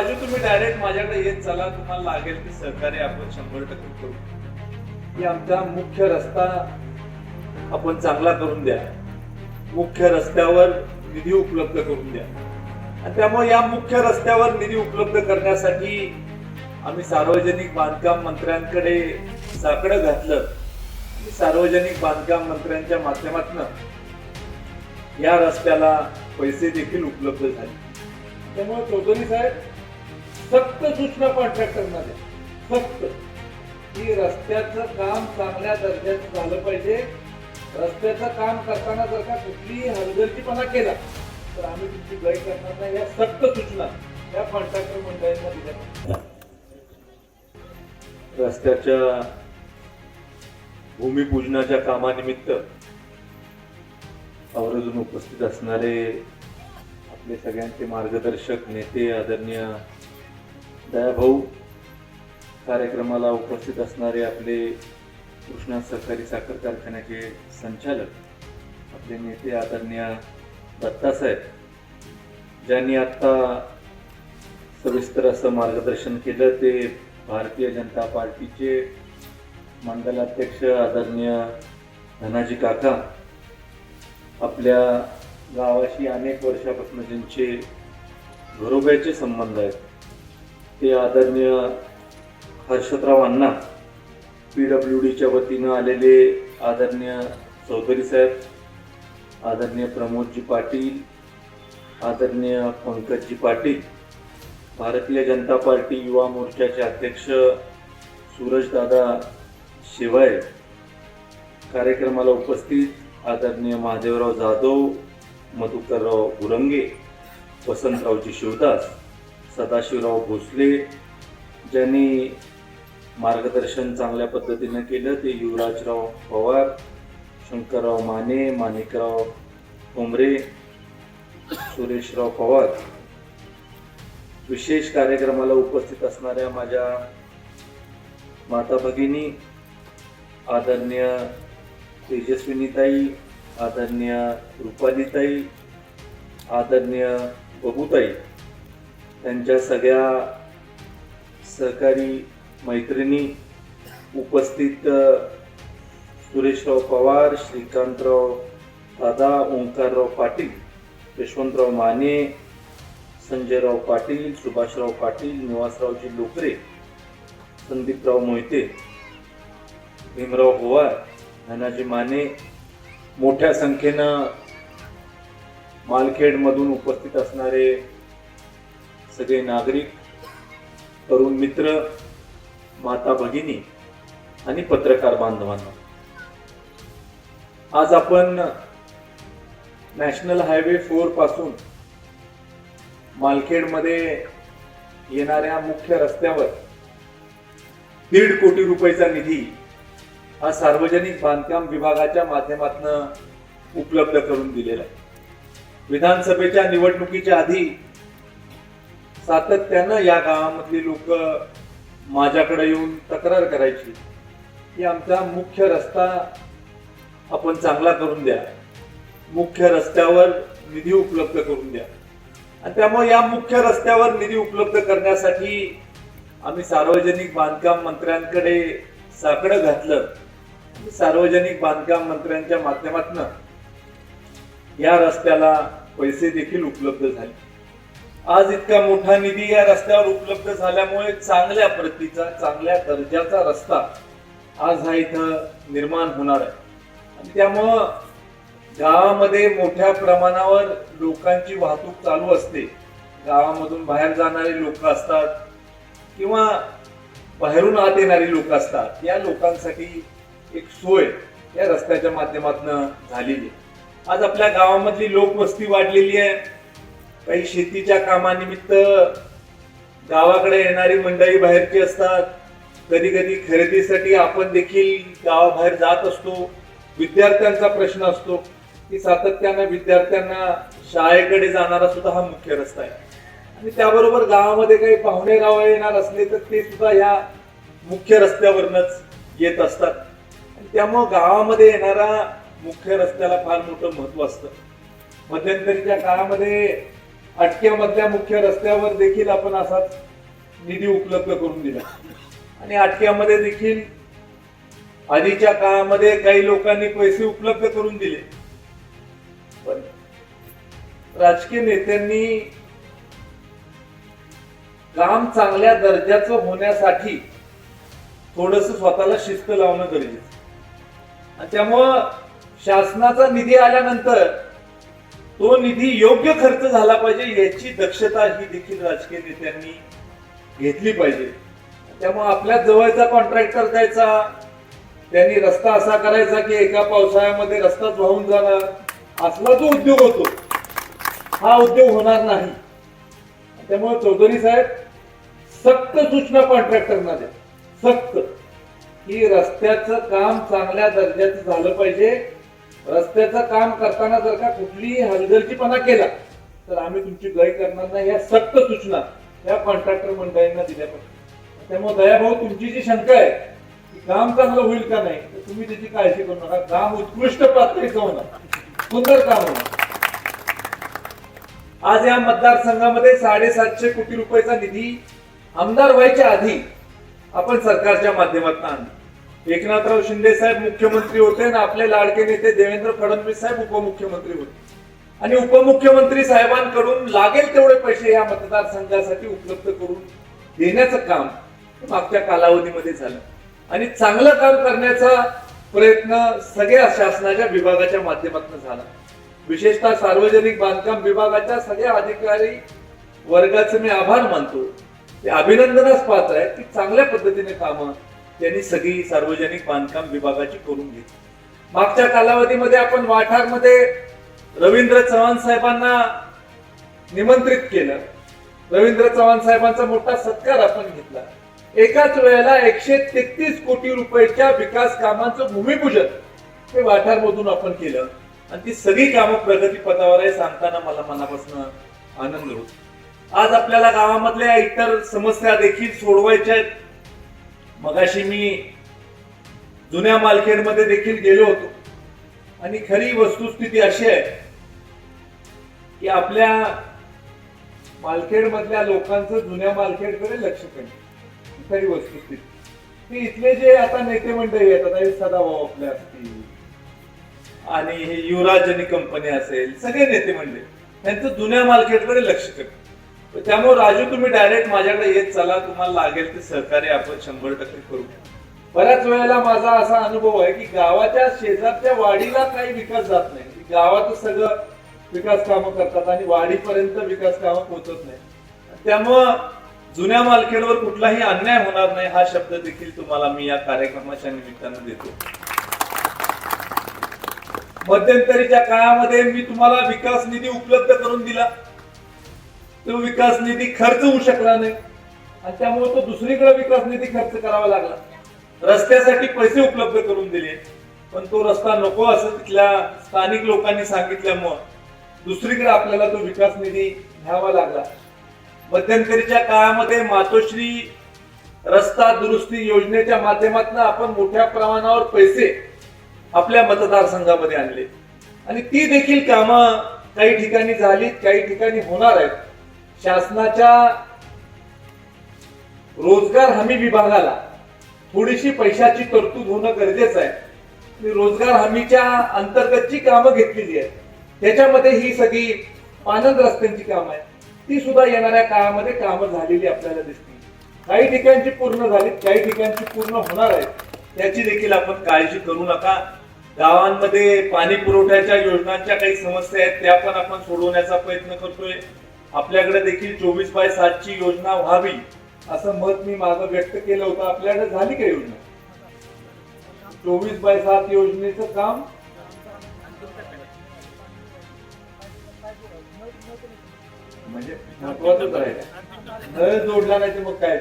राजू तुम्ही डायरेक्ट माझ्याकडे येत चला. तुम्हाला लागेल ते सहकार्य आपण शंभर टक्के करू. की आमचा मुख्य रस्ता आपण चांगला करून द्या. मुख्य रस्त्यावर निधी उपलब्ध करून द्या. आणि त्यामुळे या मुख्य रस्त्यावर निधी उपलब्ध करण्यासाठी आम्ही सार्वजनिक बांधकाम मंत्र्यांकडे साकडं घातलं. सार्वजनिक बांधकाम मंत्र्यांच्या माध्यमातून या रस्त्याला पैसे देखील उपलब्ध झाले. त्यामुळे चौधरी साहेब सक्त सूचना कॉन्ट्रॅक्टरमध्ये. फक्त. की रस्त्याचं काम चांगल्या दर्जाचं झालं पाहिजे. रस्त्याचं काम करताना जर का कुठलीही हलगर्जीपणा केला तर आम्ही तुमची गय करणार नाही. या सक्त सूचना या कॉन्ट्रॅक्टर मंडळींना दिल्या. रस्त्याच्या भूमिपूजनाच्या कामानिमित्त आवर्जून उपस्थित असणारे आपले सगळ्यांचे मार्गदर्शक नेते आदरणीय दयाभाऊ कार्यक्रमाला उपस्थित असणारे आपले कृष्णा सहकारी साखर कारखान्याचे संचालक आपले नेते आदरणीय दत्तासाहेब ज्यांनी आत्ता सविस्तर असं मार्गदर्शन केलं ते भारतीय जनता पार्टीचे मंडलाध्यक्ष आदरणीय धनाजी काका आपल्या गावाशी अनेक वर्षापासून ज्यांचे घरोब्याचे संबंध आहेत ते आदरणीय हर्षदराव अण्णा पी डब्ल्यू डीच्या वतीनं आलेले आदरणीय चौधरी साहेब आदरणीय प्रमोदजी पाटील आदरणीय पंकजजी पाटील भारतीय जनता पार्टी युवा मोर्चाचे अध्यक्ष सूरजदादा शिवाय कार्यक्रमाला उपस्थित आदरणीय महादेवराव जाधव मधुकरराव गुरंगे वसंतरावजी शिवदास सदाशिवराव भोसले ज्यांनी मार्गदर्शन चांगल्या पद्धतीनं केलं ते युवराजराव पवार शंकरराव माने माणिकराव ठोंबरे सुरेशराव पवार. विशेष कार्यक्रमाला उपस्थित असणाऱ्या माझ्या माता भगिनी आदरणीय तेजस्विनीताई आदरणीय रुपालीताई आदरणीय बबूताई त्यांच्या सगळ्या सहकारी मैत्रिणी उपस्थित सुरेशराव पवार श्रीकांतराव दादा ओंकारराव पाटील यशवंतराव माने संजयराव पाटील सुभाषराव पाटील निवासरावजी लोकरे संदीपराव मोहिते भीमराव होवार धनाजी माने मोठ्या संख्येनं मालखेडमधून उपस्थित असणारे सगळे नागरिक तरुण मित्र माता भगिनी आणि पत्रकार बांधवांना. आज आपण नॅशनल हायवे फोरपासून मालखेडमध्ये येणाऱ्या मुख्य रस्त्यावर दीड कोटी रुपयाचा निधी हा सार्वजनिक बांधकाम विभागाच्या माध्यमातून उपलब्ध करून दिलेला आहे. विधानसभेच्या निवडणुकीच्या आधी सातत्यानं या गावामधली लोक माझ्याकडे येऊन तक्रार करायची. की आमचा मुख्य रस्ता आपण चांगला करून द्या. मुख्य रस्त्यावर निधी उपलब्ध करून द्या. आणि त्यामुळे या मुख्य रस्त्यावर निधी उपलब्ध करण्यासाठी आम्ही सार्वजनिक बांधकाम मंत्र्यांकडे साकडं घातलं. सार्वजनिक बांधकाम मंत्र्यांच्या माध्यमातून या रस्त्याला पैसे देखील उपलब्ध झाले. आज इतका मोठा निधी या रस्त्यावर उपलब्ध झाल्यामुळे चांगल्या प्रतीचा चांगल्या दर्जाचा रस्ता आज हा इथं निर्माण होणार आहे. आणि त्यामुळं गावामध्ये मोठ्या प्रमाणावर लोकांची वाहतूक चालू असते. गावामधून बाहेर जाणारे लोक असतात किंवा बाहेरून आत येणारी लोक असतात. या लोकांसाठी एक सोय या रस्त्याच्या माध्यमातून झालेली आहे. आज आपल्या गावामधली लोकवस्ती वाढलेली आहे. काही शेतीच्या कामानिमित्त गावाकडे येणारी मंडळी बाहेरची असतात. कधी कधी खरेदीसाठी आपण देखील गावाबाहेर जात असतो. विद्यार्थ्यांचा प्रश्न असतो. की सातत्यानं विद्यार्थ्यांना शाळेकडे जाणारा सुद्धा हा मुख्य रस्ता आहे. आणि त्याबरोबर गावामध्ये काही पाहुणे गाव येणार असले तर ते सुद्धा ह्या मुख्य रस्त्यावरनच येत असतात. आणि त्यामुळं गावामध्ये येणारा मुख्य रस्त्याला फार मोठं महत्त्व असतं. मध्यंतरीच्या काळामध्ये अटक्यामधल्या मुख्य रस्त्यावर देखील आपण असाच निधी उपलब्ध करून दिला. आणि अटक्यामध्ये देखील आधीच्या काळामध्ये काही लोकांनी पैसे उपलब्ध करून दिले. पण राजकीय नेत्यांनी काम चांगल्या दर्जाचं होण्यासाठी थोडस स्वतःला शिस्त लावणं गरजेचं. त्यामुळं शासनाचा निधी आल्यानंतर तो निधी योग्य खर्च झाला पाहिजे याची दक्षता ही देखील राजकीय नेत्यांनी घेतली पाहिजे. त्यामुळे आपल्या जवळचा कॉन्ट्रॅक्टर द्यायचा त्यांनी रस्ता असा करायचा की एका पावसाळ्यामध्ये रस्ताच वाहून जाणार. असला जो उद्योग होतो हा उद्योग होणार नाही. त्यामुळे चौधरी साहेब सक्त सूचना कॉन्ट्रॅक्टरना द्या. सक्त. की रस्त्याचं काम चांगल्या दर्जाचं झालं पाहिजे. रस्त्याचं काम करताना जर का कुठलीही हलगर्जीपणा केला तर आम्ही तुमची गय करणार नाही या सक्त सूचना या कॉन्ट्रॅक्टर मंडळींना दिल्या पाहिजे त्यामुळे दयाभाऊ तुमची जी शंका आहे की काम चांगलं होईल का नाही तर तुम्ही त्याची काळजी करू नका. काम उत्कृष्ट पातळीचं होणार सुंदर काम होणार आज या मतदारसंघामध्ये साडेसातशे कोटी रुपयाचा निधी आमदार व्हायच्या आधी आपण सरकारच्या माध्यमातून आणला. एकनाथराव शिंदे साहेब मुख्यमंत्री होते आणि आपले लाडके नेते देवेंद्र फडणवीस साहेब उपमुख्यमंत्री होते. आणि उपमुख्यमंत्री साहेबांकडून लागेल तेवढे पैसे या मतदारसंघासाठी उपलब्ध करून देण्याचं काम मागच्या कालावधीमध्ये झालं. आणि चांगलं काम करण्याचा प्रयत्न सगळ्या शासनाच्या विभागाच्या माध्यमातून झाला. विशेषतः सार्वजनिक बांधकाम विभागाच्या सगळ्या अधिकारी वर्गाचे मी आभार मानतो. ते अभिनंदनास पात्र आहे की चांगल्या पद्धतीने कामं त्यांनी सगळी सार्वजनिक बांधकाम विभागाची करून घेतली. मागच्या कालावधीमध्ये आपण वाठारमध्ये रवींद्र चव्हाण साहेबांना निमंत्रित केलं. रवींद्र चव्हाण साहेबांचा मोठा सत्कार आपण घेतला. एकाच वेळेला एकशे तेहतीस कोटी रुपयाच्या विकास कामांचं भूमिपूजन हे वाठारमधून आपण केलं. आणि ती सगळी कामं प्रगतीपथावर आहे सांगताना मला मनापासून आनंद होतो. आज आपल्याला गावामधल्या इतर समस्या देखील सोडवायच्या आहेत. मगाशी मी जुन्या मालखेडमध्ये देखील गेलो होतो. आणि खरी वस्तुस्थिती अशी आहे की आपल्या मालखेड मधल्या लोकांचं जुन्या मालखेडकडे लक्ष कमी. खरी वस्तुस्थिती. ते इथले जे आता नेते मंडळी आहेत आता सदाभाऊ आपले असतील आणि हे युवराज आणि कंपनी असेल सगळे नेते मंडळी त्यांचं जुन्या मालखेडकडे लक्ष कमी. त्यामुळे राजू तुम्ही डायरेक्ट माझ्याकडे येत चला. तुम्हाला लागेल ते सहकार्य आपण शंभर टक्के करू. बऱ्याच वेळेला माझा असा अनुभव आहे की गावाच्या शेजारच्या वाडीला काही विकास जात नाही. गावात सगळं विकास कामं करतात आणि वाडीपर्यंत विकास कामं पोहोचत नाही. त्यामुळं जुन्या मालखेडवर कुठलाही अन्याय होणार नाही हा शब्द देखील तुम्हाला मी या कार्यक्रमाच्या निमित्तानं देतो. मध्यंतरीच्या काळामध्ये मी तुम्हाला विकास निधी उपलब्ध करून दिला. तो विकास निधी खर्च होऊ शकला नाही. आणि त्यामुळे तो दुसरीकडे विकास निधी खर्च करावा लागला. रस्त्यासाठी पैसे उपलब्ध करून दिले. पण तो रस्ता नको असं तिथल्या स्थानिक लोकांनी सांगितल्यामुळं दुसरीकडे आपल्याला तो विकास निधी घ्यावा लागला. मध्यंतरीच्या काळामध्ये मातोश्री रस्ता दुरुस्ती योजनेच्या माध्यमातून आपण मोठ्या प्रमाणावर पैसे आपल्या मतदारसंघामध्ये आणले. आणि ती देखील कामं काही ठिकाणी झालीत काही ठिकाणी होणार आहेत. शासनाच्या रोजगार हमी विभागाला थोडीशी पैशाची तरतूद होणं गरजेचं आहे. रोजगार हमीच्या अंतर्गतची कामं घेतलेली आहेत. त्याच्यामध्ये ही सगळी पानंद रस्त्यांची कामं आहेत. ती सुद्धा येणाऱ्या काळामध्ये कामं झालेली आपल्याला दिसतील. काही ठिकाणची पूर्ण झालीत काही ठिकाणची पूर्ण होणार आहेत. त्याची देखील आपण काळजी करू नका. गावांमध्ये पाणी पुरवठ्याच्या योजनांच्या काही समस्या आहेत त्या पण आपण सोडवण्याचा प्रयत्न करतोय. आपल्याकडे देखील चोवीस बाय सातची योजना व्हावी असं मत मी माझं व्यक्त केलं होतं. आपल्याकडे झाली का योजना? चोवीस बाय सात योजनेचं काम? म्हणजे महत्वाचंच आहे. नळ जोडला नाही तर मग काय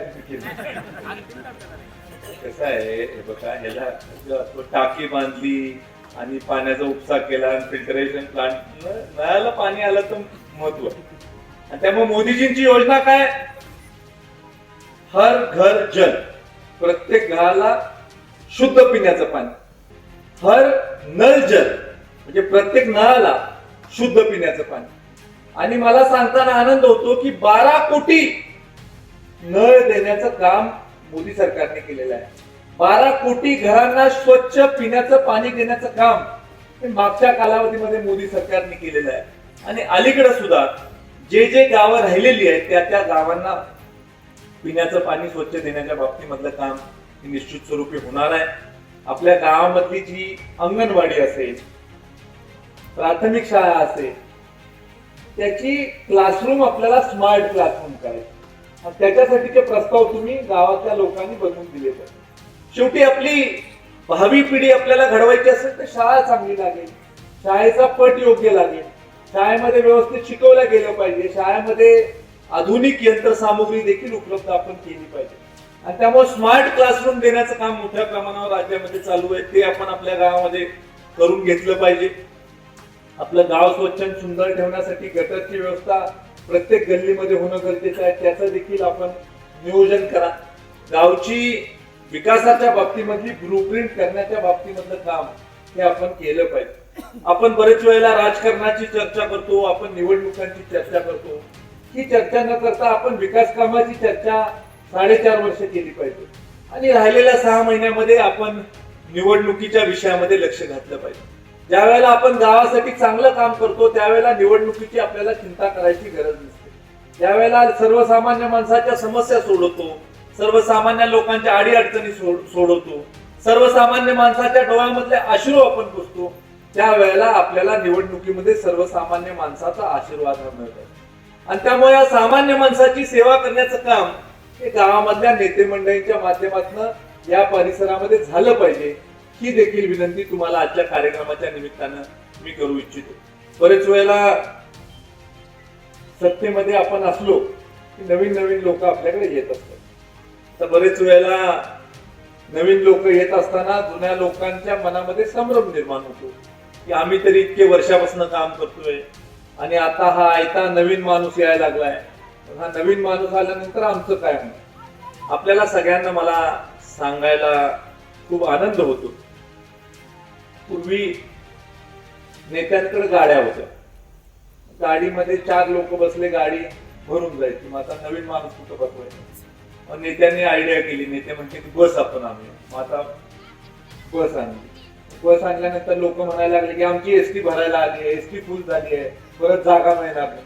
कसं आहे हे बघा ह्याला टाकी बांधली आणि पाण्याचा उपसा केला फिल्टरेशन प्लांट नळाला पाणी आलं तर महत्त्व आणि त्यामुळे मोदीजींची योजना काय? हर घर जल. प्रत्येक घराला शुद्ध पिण्याचं पाणी. हर नल जल. म्हणजे प्रत्येक नळाला शुद्ध पिण्याचं पाणी. आणि मला सांगताना आनंद होतो की बारा कोटी नळ देण्याचं काम मोदी सरकारने केलेलं आहे. बारा कोटी घरांना स्वच्छ पिण्याचं पाणी देण्याचं काम मागच्या कालावधीमध्ये मोदी सरकारने केलेलं आहे. आणि अलीकडे सुद्धा जे जे गावं राहिलेली आहेत त्या त्या गावांना पिण्याचं पाणी स्वच्छ देण्याच्या बाबतीमधलं काम हे निश्चित स्वरूपी होणार आहे. आपल्या गावामधली जी अंगणवाडी असेल प्राथमिक शाळा असेल त्याची क्लासरूम आपल्याला स्मार्ट क्लासरूम करायची त्याच्यासाठीचे प्रस्ताव तुम्ही गावातल्या लोकांनी बनवून दिले पाहिजे शेवटी आपली भावी पिढी आपल्याला घडवायची असेल तर शाळा चांगली लागेल. शाळेचा पट योग्य लागेल. शाळेमध्ये व्यवस्थित शिकवलं गेलं पाहिजे. शाळेमध्ये आधुनिक यंत्रसामुग्री देखील उपलब्ध आपण केली पाहिजे. आणि त्यामुळे स्मार्ट क्लासरूम देण्याचं काम मोठ्या प्रमाणावर राज्यामध्ये चालू आहे. ते आपण आपल्या गावामध्ये करून घेतलं पाहिजे. आपलं गाव स्वच्छ आणि सुंदर ठेवण्यासाठी गटरची व्यवस्था प्रत्येक गल्लीमध्ये होणं गरजेचं आहे. त्याचं देखील आपण नियोजन करा. गावची विकासाच्या बाबतीमधली ब्लूप्रिंट करण्याच्या बाबतीमधलं काम हे आपण केलं पाहिजे. आपण बरेच वेळेला राजकारणाची चर्चा करतो आपण निवडणुकांची चर्चा करतो. ही चर्चा न करता आपण विकास कामाची चर्चा साडेचार वर्ष केली पाहिजे. आणि राहिलेल्या सहा महिन्यामध्ये आपण निवडणुकीच्या विषयामध्ये लक्ष घातलं पाहिजे. ज्यावेळेला आपण गावासाठी चांगलं काम करतो त्यावेळेला निवडणुकीची आपल्याला चिंता करायची गरज नसते. त्यावेळेला सर्वसामान्य माणसाच्या समस्या सोडवतो सर्वसामान्य लोकांच्या अडी अडचणी सोडवतो सर्वसामान्य माणसाच्या डोळ्यामधले अश्रू आपण पुसतो त्यावेळेला आपल्याला निवडणुकीमध्ये सर्वसामान्य माणसाचा आशीर्वाद हा मिळतो. आणि त्यामुळे या सामान्य माणसाची सेवा करण्याचं काम हे गावामधल्या नेते मंडळींच्या माध्यमातून या परिसरामध्ये झालं पाहिजे ही देखील विनंती तुम्हाला आजच्या कार्यक्रमाच्या निमित्तानं मी करू इच्छितो. बरेच वेळेला सत्तेमध्ये आपण असलो की नवीन नवीन लोक आपल्याकडे येत असतात. तर बरेच वेळेला नवीन लोक येत असताना जुन्या लोकांच्या मनामध्ये संभ्रम निर्माण होतो. की आम्ही तरी इतके वर्षापासून काम करतोय. आणि आता हा आयता नवीन माणूस यायला लागलाय. हा नवीन माणूस आल्यानंतर आमचं काय होणार? आपल्याला सगळ्यांना मला सांगायला खूप आनंद होतो. पूर्वी नेत्यांकडे गाड्या होत्या. गाडीमध्ये चार लोक बसले गाडी भरून जायची. मग आता नवीन माणूस कुठं बसवायचा? मग नेत्यांनी आयडिया केली. नेते म्हणते की बस आपण आम्ही मग आता बस आणली व सांगल्यानंतर लोक म्हणायला लागले की आमची एस टी भरायला आली आहे एसटी फुल झाली आहे परत जागा मिळणार नाही.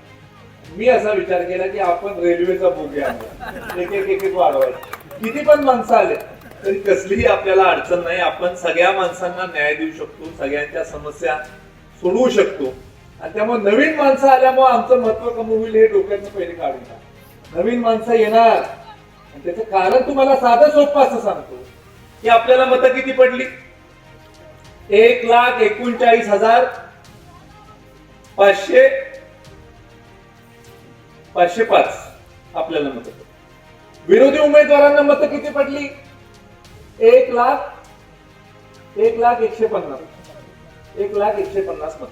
मी असा विचार केला की आपण रेल्वेचा बोगी आणला एक एक एक वाढवायचं. किती पण माणसं आले तरी कसलीही आपल्याला अडचण नाही. आपण सगळ्या माणसांना न्याय देऊ शकतो सगळ्यांच्या समस्या सोडवू शकतो. आणि त्यामुळे नवीन माणसं आल्यामुळे आमचं महत्त्व कमी होईल हे डोक्यातनं पहिले काढून टाक. नवीन माणसं येणार. त्याचं कारण तुम्हाला साधं सोपं असं सांगतो की आपल्याला मतं किती पडली? एक लाख एकोणचाळीस हजार पाचशे पाचशे पाच आपल्याला मत विरोधी उमेदवारांना मतं किती पडली? एक लाख एक लाख एकशे पन्नास. एक लाख एकशे पन्नास मत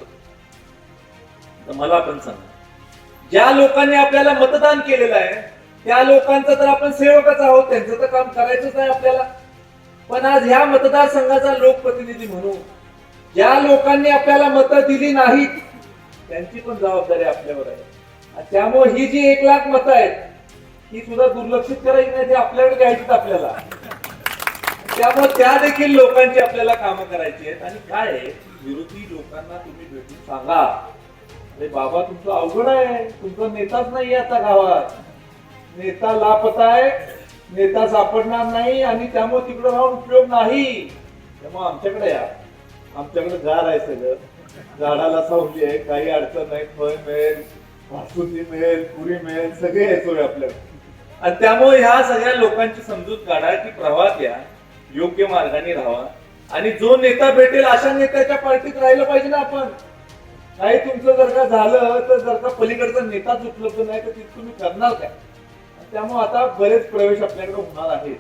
तर मला पण सांग ज्या लोकांनी आपल्याला मतदान केलेलं आहे त्या लोकांचं तर आपण सेवकच आहोत त्यांचं तर काम करायचंच आहे आपल्याला. पण आज ह्या मतदारसंघाचा लोकप्रतिनिधी म्हणून ज्या लोकांनी आपल्याला मतं दिली नाहीत त्यांची पण जबाबदारी आपल्यावर आहे. त्यामुळे ही जी एक लाख मतं आहेत ही सुद्धा दुर्लक्षित करायची नाही ते आपल्याकडे घ्यायचीच आपल्याला. त्यामुळे त्या देखील लोकांची आपल्याला कामं करायची आहेत. आणि काय आहे विरोधी लोकांना तुम्ही भेटून सांगा. अरे बाबा तुमचं अवघड आहे. तुमचा नेताच नाही आता गावात. नेता लापता आहे नेता सापडणार नाही आणि त्यामुळे तिकडे राहून उपयोग नाही. त्यामुळे आमच्याकडे या. आमच्याकडे झाड आहे सगळं. झाडाला सावली आहे. काही अडचण नाही. फळ मिळेल वासुंदी मिळेल पुरी मिळेल सगळे आहे सोय आपल्याकडे आणि त्यामुळे ह्या सगळ्या लोकांची समजूत काढा की प्रवाहात या योग्य मार्गाने राहा. आणि जो नेता भेटेल अशा नेत्याच्या पार्टीत राहिलं पाहिजे ना आपण. काही तुमचं जर का झालं तर जर का पलीकडचा नेताच उपलब्ध नाही तर तिथं तुम्ही करणार काय? त्यामुळे आता बरेच प्रवेश आपल्याकडे होणार आहेत.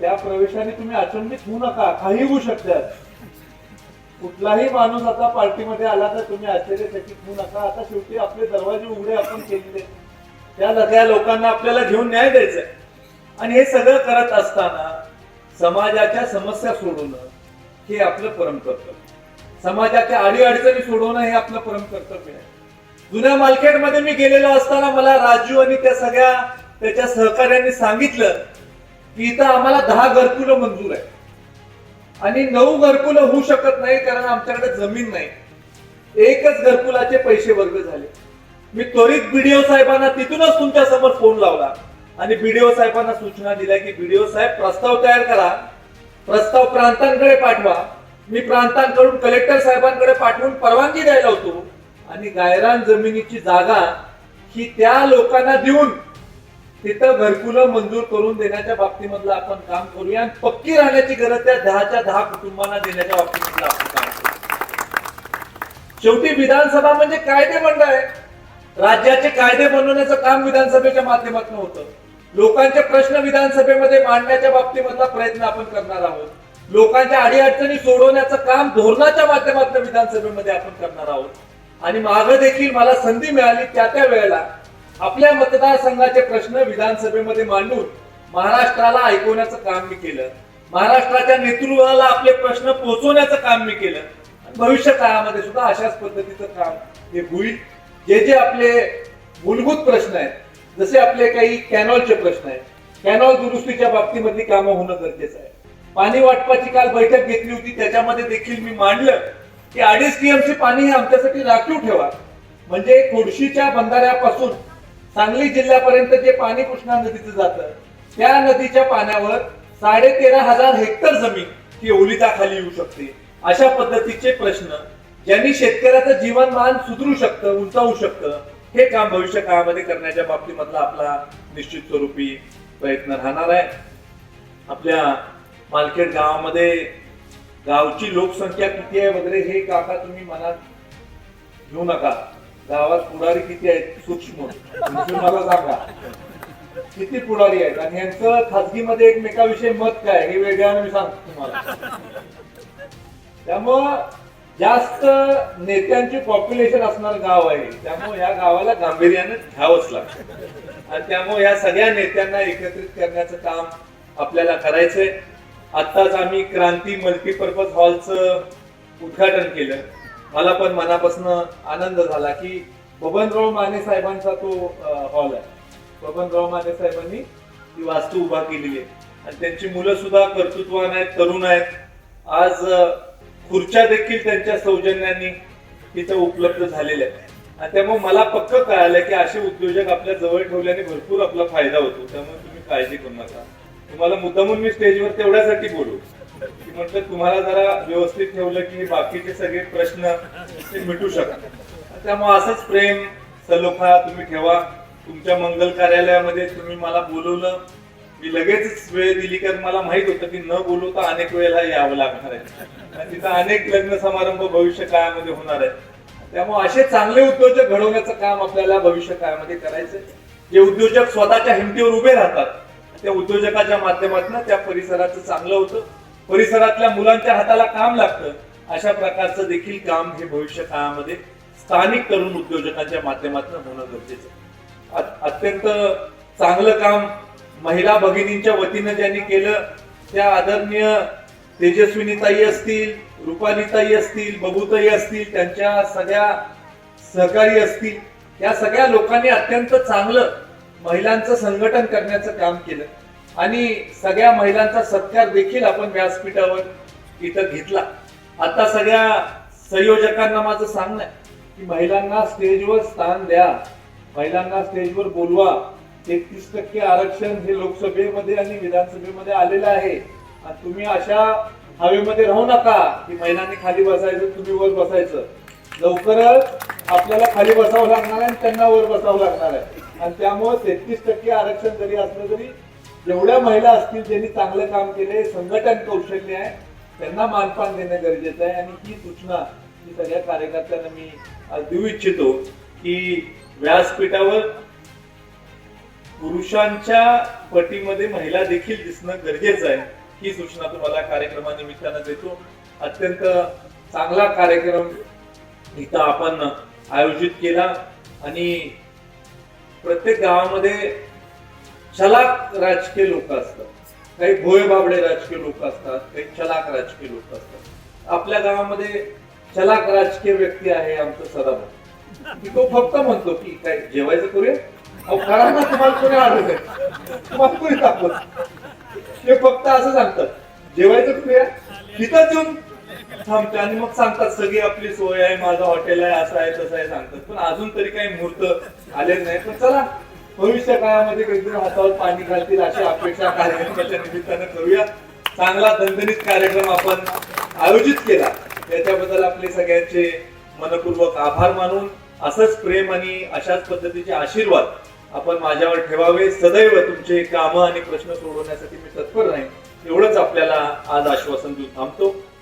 त्या प्रवेशाने तुम्ही अचंबित होऊ नका काही होऊ शकतात कुठलाही माणूस आता पार्टीमध्ये आला तर तुम्ही आश्चर्यचकित होऊ नका. आता शेवटी आपले दरवाजे उघडे आपण केलेले. त्या सगळ्या लोकांना आपल्याला घेऊन न्याय द्यायचा आणि हे सगळं करत असताना समाजाच्या समस्या सोडवणं हे आपलं परम कर्तव्य समाजाच्या अडीअडचणी सोडवणं हे आपलं परम कर्तव्य आहे. जुन्या मार्केटमध्ये मी गेलेलो असताना मला राजू आणि त्या सगळ्या त्याच्या सहकार्यांनी सांगितलं की इथं आम्हाला दहा घरकुलं मंजूर आहे आणि नऊ घरकुलं होऊ शकत नाही कारण आमच्याकडे जमीन नाही. एकच घरकुलाचे पैसे वर्ग झाले. मी त्वरित बीडीओ साहेबांना तिथूनच तुमच्यासमोर फोन लावला आणि बीडीओ साहेबांना सूचना दिल्या की बीडीओ साहेब प्रस्ताव तयार करा. प्रस्ताव प्रांतांकडे पाठवा. मी प्रांतांकडून कलेक्टर साहेबांकडे पाठवून परवानगी द्यायला होतो. आणि गायरान जमिनीची जागा ही त्या लोकांना देऊन तिथं घरकुलं मंजूर करून देण्याच्या बाबतीमधलं आपण काम करूया आणि पक्की राहण्याची गरज त्या दहाच्या दहा कुटुंबांना देण्याच्या बाबतीमधलं आपण काम करू शेवटी विधानसभा म्हणजे कायदे मंडळ आहे. राज्याचे कायदे बनवण्याचं काम विधानसभेच्या माध्यमातून होतं. लोकांचे प्रश्न विधानसभेमध्ये मांडण्याच्या बाबतीमधला प्रयत्न आपण करणार आहोत. लोकांच्या अडीअडचणी सोडवण्याचं काम धोरणाच्या माध्यमातून विधानसभेमध्ये आपण करणार आहोत. आणि मागं देखील मला संधी मिळाली त्या त्या वेळेला. आपल्या मतदारसंघाचे प्रश्न विधानसभेमध्ये मांडून महाराष्ट्राला ऐकवण्याचं काम मी केलं. महाराष्ट्राच्या नेतृत्वाला आपले प्रश्न पोहोचवण्याचं काम मी केलं. भविष्य काळामध्ये सुद्धा अशाच पद्धतीचं काम हे होईल. जे जे आपले मूलभूत प्रश्न आहेत जसे आपले काही कॅनॉलचे प्रश्न आहेत कॅनॉल दुरुस्तीच्या बाबतीमधली कामं होणं गरजेचं आहे. पाणी वाटपाची काल बैठक घेतली होती त्याच्यामध्ये देखील मी मांडलं. की अडीच टीएमसी पाणी हे आमच्यासाठी राखीव ठेवा. म्हणजे खोडशीच्या बंधाऱ्यापासून सांगली जिल्ह्यापर्यंत जे पाणी कृष्णा नदीचं जातं त्या नदीच्या पाण्यावर साडे तेरा हजार हेक्टर जमीन ही ओलिताखाली येऊ शकते. अशा पद्धतीचे प्रश्न ज्यांनी शेतकऱ्याचं जीवनमान सुधरू शकतं उंचावू शकतं हे काम भविष्य काळामध्ये करण्याच्या बाबतीमधला आपला निश्चित स्वरूपी प्रयत्न राहणार आहे. आपल्या मालखेड गावामध्ये गावची लोकसंख्या किती आहे वगैरे हे काका तुम्ही मनात घेऊ नका. गावात पुढारी किती आहेत सूक्ष्म. मला सांगा. किती पुढारी आहेत? आणि यांचं खाजगीमध्ये एकमेकाविषयी मत काय? हे वेगळ्यानं मी सांगतो तुम्हाला. त्यामुळं जास्त नेत्यांची पॉप्युलेशन असणार गाव आहे. त्यामुळे या गावाला गांभीर्यानं घ्यावंच लागतं. आणि त्यामुळे या सगळ्या नेत्यांना एकत्रित करण्याचं काम आपल्याला करायचंय. आत्ताच आम्ही क्रांती मल्टीपर्पज हॉलचं उद्घाटन केलं. मला पण मनापासून आनंद झाला की बबनराव माने साहेबांचा तो हॉल आहे. बबनराव माने साहेबांनी ती वास्तू उभा केलेली आहे. आणि त्यांची मुलं सुद्धा कर्तृत्वान आहेत तरुण आहेत. आज खुर्च्या देखील त्यांच्या सौजन्याने तिथं उपलब्ध झालेल्या आहेत. आणि त्यामुळे मला पक्क कळालं की असे उद्योजक आपल्या जवळ ठेवल्याने भरपूर आपला फायदा होतो. त्यामुळे तुम्ही काळजी करू नका. तुम्हाला मुद्दामून मी स्टेजवर तेवढ्यासाठी बोलू. की म्हटलं तुम्हाला जरा व्यवस्थित ठेवलं की बाकीचे सगळे प्रश्न ते मिटू शकतात. त्यामुळे असंच प्रेम सलोखा तुम्ही ठेवा. तुमच्या मंगल कार्यालयामध्ये तुम्ही मला बोलवलं. मी लगेच वेळ दिली कारण मला माहीत होतं की न बोलवता अनेक वेळेला यावं लागणार आहे. आणि तिथं अनेक लग्न समारंभ भविष्य काळामध्ये होणार आहे त्यामुळे असे चांगले उद्योजक घडवण्याचं काम आपल्याला भविष्य काळामध्ये करायचं जे उद्योजक स्वतःच्या हिमतीवर उभे राहतात त्या उद्योजकाच्या माध्यमातून त्या परिसराचं चांगलं होतं. परिसरातल्या मुलांच्या हाताला काम लागतं. अशा प्रकारचं देखील काम हे भविष्य काळामध्ये स्थानिक तरुण उद्योजकांच्या माध्यमातून होणं गरजेचं अत्यंत चांगलं काम महिला भगिनींच्या वतीनं ज्यांनी केलं त्या आदरणीय तेजस्विनीताई असतील रुपालीताई असतील बबूताई असतील त्यांच्या सगळ्या सहकारी असतील या सगळ्या लोकांनी अत्यंत चांगलं महिलांचं संघटन करण्याचं काम केलं. आणि सगळ्या महिलांचा सत्कार देखील आपण व्यासपीठावर इथं घेतला. आता सगळ्या संयोजकांना माझं सांगणं आहे की महिलांना स्टेजवर स्थान द्या. महिलांना स्टेजवर बोलवा. तेहतीस टक्के आरक्षण हे लोकसभेमध्ये आणि विधानसभेमध्ये आलेलं आहे. आणि तुम्ही अशा हवेमध्ये राहू नका की महिलांनी खाली बसायचं तुम्ही वर बसायचं. लवकरच आपल्याला खाली बसावं लागणार आहे आणि त्यांना वर बसावं लागणार आहे. आणि त्यामुळे तेहतीस टक्के आरक्षण जरी असलं तरी जेवढ्या महिला असतील ज्यांनी चांगलं काम केले संघटन कौशल्य आहे त्यांना मानपान देणं गरजेचं आहे. आणि ही सूचना मी सगळ्या कार्यकर्त्यांना मी आज देऊ इच्छितो की व्यासपीठावर पुरुषांच्या पटीमध्ये महिला देखील दिसणं गरजेचं आहे. ही सूचना तुम्हाला कार्यक्रमानिमित्तानं देतो. अत्यंत चांगला कार्यक्रम इथं आपण आयोजित केला. आणि प्रत्येक गावामध्ये चलाक राजकीय लोक असतात. काही भोय बाबडे राजकीय लोक असतात काही चलाक राजकीय लोक असतात. आपल्या गावामध्ये चलाक राजकीय व्यक्ती आहे आमचं सदाभाऊ. की तो फक्त म्हणतो की काय जेवायचं करूया? अहो करा ना तुम्हाला कोणी आढळत तुम्हाला कोणी दाखवत ते फक्त असं सांगतात. जेवायचं करूया? तिथं येऊन थांबते आणि मग सांगतात सगळी आपली सोय आहे माझं हॉटेल आहे असं आहे तसं आहे सांगतात. पण अजून तरी काही मुहूर्त आले नाही पण चला भविष्य काळामध्ये कधीतरी हातावर पाणी घालतील अशी अपेक्षा कार्यक्रमाच्या निमित्तानं करूया. चांगला दणदणीत कार्यक्रम आपण आयोजित केला. त्याच्याबद्दल आपले सगळ्यांचे मनपूर्वक आभार मानून असंच प्रेम आणि अशाच पद्धतीचे आशीर्वाद आपण माझ्यावर ठेवावे. सदैव तुमचे कामं आणि प्रश्न सोडवण्यासाठी मी तत्पर राहीन. एवढंच आपल्याला आज आश्वासन देऊन थांबतो.